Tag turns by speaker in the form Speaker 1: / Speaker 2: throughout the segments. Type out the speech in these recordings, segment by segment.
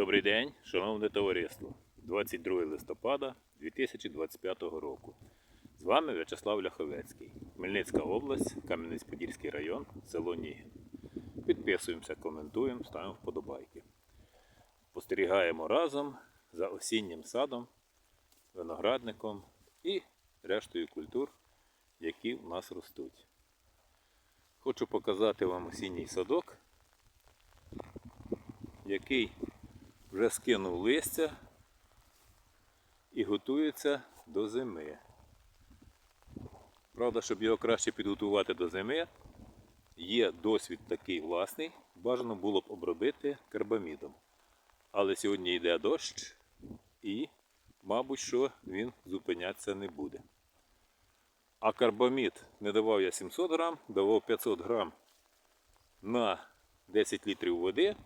Speaker 1: Добрий день, шановне товариство. 22 листопада 2025 року. З вами В'ячеслав Ляховецький, Хмельницька область, Кам'янець-Подільський район, село Нігін. Підписуємося, коментуємо, ставимо вподобайки. Спостерігаємо разом за осіннім садом, виноградником і рештою культур, які в нас ростуть. Хочу показати вам осінній садок, який вже скинув листя і готується до зими. Правда, щоб його краще підготувати до зими, є досвід такий власний, бажано було б обробити карбамідом. Але сьогодні йде дощ і, мабуть, що він зупинятися не буде. А карбамід не давав я 700 грам, давав 500 грам на 10 літрів води.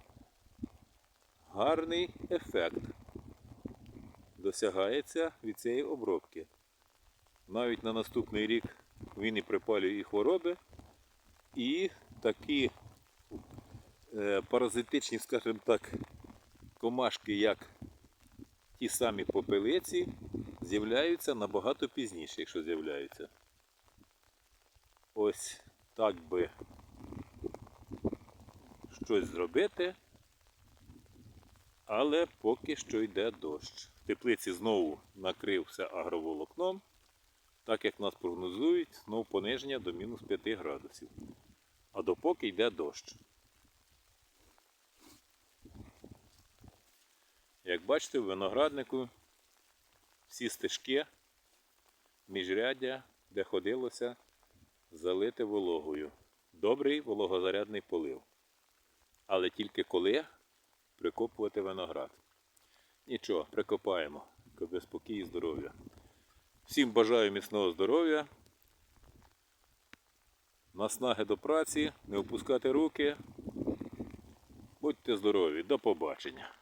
Speaker 1: Гарний ефект досягається від цієї обробки. Навіть на наступний рік він і припалює і хвороби, і такі е, паразитичні, скажімо так, комашки, як ті самі попелиці, з'являються набагато пізніше, якщо з'являються. Ось так би щось зробити. Але поки що йде дощ. В теплиці знову накрив все агроволокном, так як нас прогнозують, знову пониження до мінус 5 градусів. А допоки йде дощ. Як бачите, в винограднику всі стежки, міжряддя, де ходилося, залите вологою. Добрий вологозарядний полив. Але тільки коли прикопувати виноград. Нічого, прикопаємо, коли спокій і здоров'я. Всім бажаю міцного здоров'я, наснаги до праці, не опускати руки. Будьте здорові, до побачення.